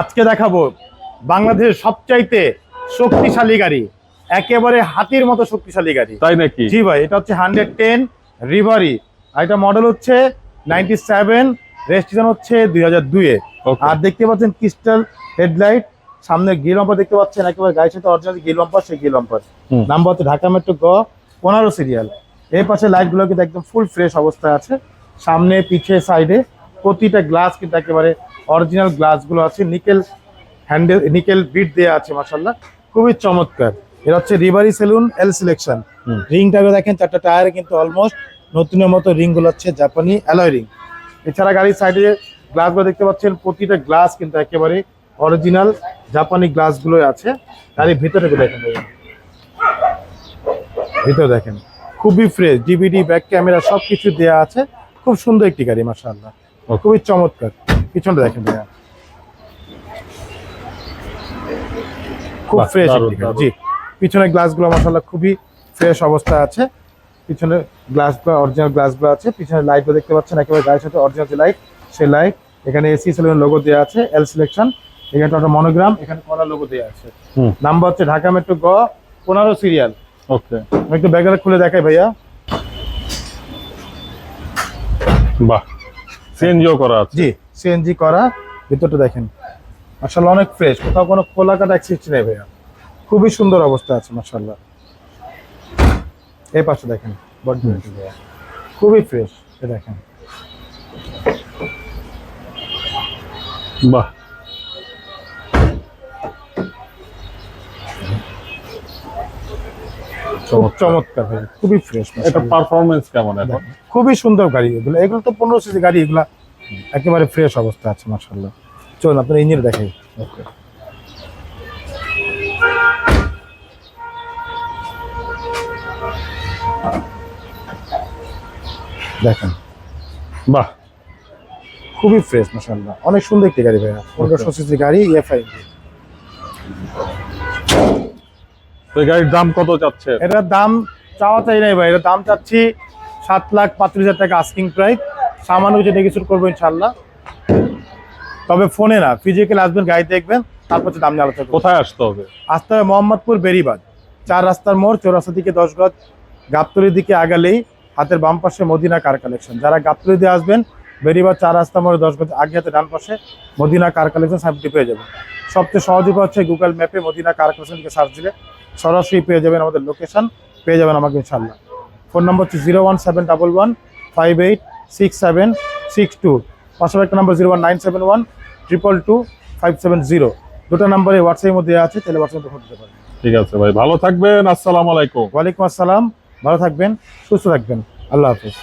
আজকে দেখাবো বাংলাদেশের সবচাইতে শক্তিশালী গাড়ি। একেবারে হাতির মতো শক্তিশালী গাড়ি। তাই নাকি? জি ভাই এটা হচ্ছে হান্ড্রেড টেন রিভারি। আর এটা মডেল হচ্ছে নাইনটি সেভেন রেজিস্ট্রেশন হচ্ছে দুই হাজার দুয়ে আর দেখতে পাচ্ছেন ক্রিস্টাল হেডলাইট। সামনে গিল বাম্পার দেখতে পাচ্ছেন একেবারে গাড়ির সাথে অরিজিনাল গিল বাম্পার সেই গিল বাম্পার। নাম্বার হচ্ছে ঢাকা মেট্রো গ পনেরো সিরিয়াল। এর পাশে লাইটগুলো কিন্তু একদম ফুল ফ্রেশ অবস্থায় আছে। সামনে পিছে সাইডে প্রতিটা গ্লাস কিন্তু একেবারে অরিজিনাল গ্লাসগুলো আছে নিকেল হ্যান্ডেল নিকেল বিট দেওয়া আছে মাসাল্লাহ খুবই চমৎকার। এটা হচ্ছে রিভারি সেলুন এল সিলেকশন। রিংটাকে দেখেন চারটা টায়ারে কিন্তু অলমোস্ট নতুনের মতো রিংগুলো হচ্ছে জাপানি অ্যালয় রিং এছাড়া গাড়ির সাইডে গ্লাসগুলো দেখতে পাচ্ছেন প্রতিটা গ্লাস কিন্তু একেবারে অরিজিনাল জাপানি গ্লাসগুলো আছে। গাড়ির ভিতরে দেখেন। ভিতরে দেখেন। খুবই ফ্রেশ ডিভিডি ব্যাক ক্যামেরা সব কিছু দেওয়া আছে। খুব সুন্দর একটি গাড়ি Okay. খুবই চমৎকার। পিছনটা দেখেন ভাইয়া। খুব ফ্রেশ। জি পিছনে গ্লাসগুলো মাসাল্লাহ খুবই ফ্রেশ অবস্থা আছে। পিছনে গ্লাসগুলো অরিজিনাল গ্লাসগুলো আছে। পিছনে লাইটগুলো দেখতে পাচ্ছেন একেবারে গাড়ির সাথে অরিজিনাল যে লাইট সেই লাইট এখানে এসি সেলের লোগো দেওয়া আছে এল সিলেকশন এখানে একটা মনোগ্রাম এখানে কলা লোগো দেওয়া আছে। নাম্বার হচ্ছে ঢাকা মেট্রো গ পনেরো সিরিয়াল ওকে একটু ব্যাগটা খুলে দেখাই ভাইয়া। বাহ। সিএনজিও করা আছে। জি সিএনজি করা ভিতরটা দেখেন। মাশাআল্লাহ অনেক ফ্রেশ কোথাও কোনো খোলা কাটা অ্যাক্সিস্ট নেই ভাইয়া। খুবই সুন্দর অবস্থা আছে মাশাআল্লাহ। এই পাশে দেখেন খুবই ফ্রেশ দেখেন। বাহ। চমৎকার। ভাই খুবই ফ্রেশ এটা পারফরমেন্স কেমন এখন? খুবই সুন্দর গাড়ি এগুলো। এগুলো তো পনেরো সিসি গাড়ি এগুলা একেবারে ফ্রেশ অবস্থা আছে মার্শাল্লাহ চলুন আপনার ইঞ্জিন দেখাই। ওকে দেখেন। বাহ! খুবই ফ্রেশ মার্শাল্লাহ অনেক সুন্দর একটি গাড়ি ভাইয়া। পনেরোশো সিসি গাড়ি E তো গাড়ির দাম কত চাচ্ছে? এটার দাম চাওয়া চাই নাই ভাই এটার দাম চাচ্ছি সাত লাখ পাঁত্রিশ হাজার টাকা আস্কিং প্রাইস সামান্য কিছু নেগেশন করব ইনশাল্লাহ তবে ফোনে না ফিজিক্যাল আসবেন গাড়ি দেখবেন তারপর দাম নিয়ে আলোচনা কোথায় আসতে হবে? আসতে হবে মোহাম্মদপুর বেরিবাদ চার রাস্তার মোড় চৌরাস্তা দিকে দশ গজ গাবতলির দিকে আগালেই হাতের বাম পাশে মদিনা কার কালেকশন যারা গাবতলি দিয়ে আসবেন বেরিবাদ চার রাস্তা মোড়ে দশ গজ আগে হাতে ডান পাশে মদিনা কার কালেকশন সাইডটি পেয়ে যাবেন। সবচেয়ে সহজ উপায় হচ্ছে গুগল ম্যাপে মদিনা কার কালেকশন দিকে সার্চ দিলে সরাসরি পেয়ে যাবেন আমাদের লোকেশন পেয়ে যাবেন আমাকে ইনশাল্লাহ ফোন নম্বর হচ্ছে zero one seven double one five eight six seven six two পাশাপাশি একটা number zero one nine seven one triple two five seven zero দুটো নাম্বারে হোয়াটসঅ্যাপের মধ্যে আছে তাহলে হোয়াটসঅ্যাপে ফোন দিতে পারেন। ঠিক আছে ভাই ভালো থাকবেন আসসালামু আলাইকুম। ওয়ালাইকুম আসসালাম ভালো থাকবেন সুস্থ থাকবেন। আল্লাহ হাফিজ।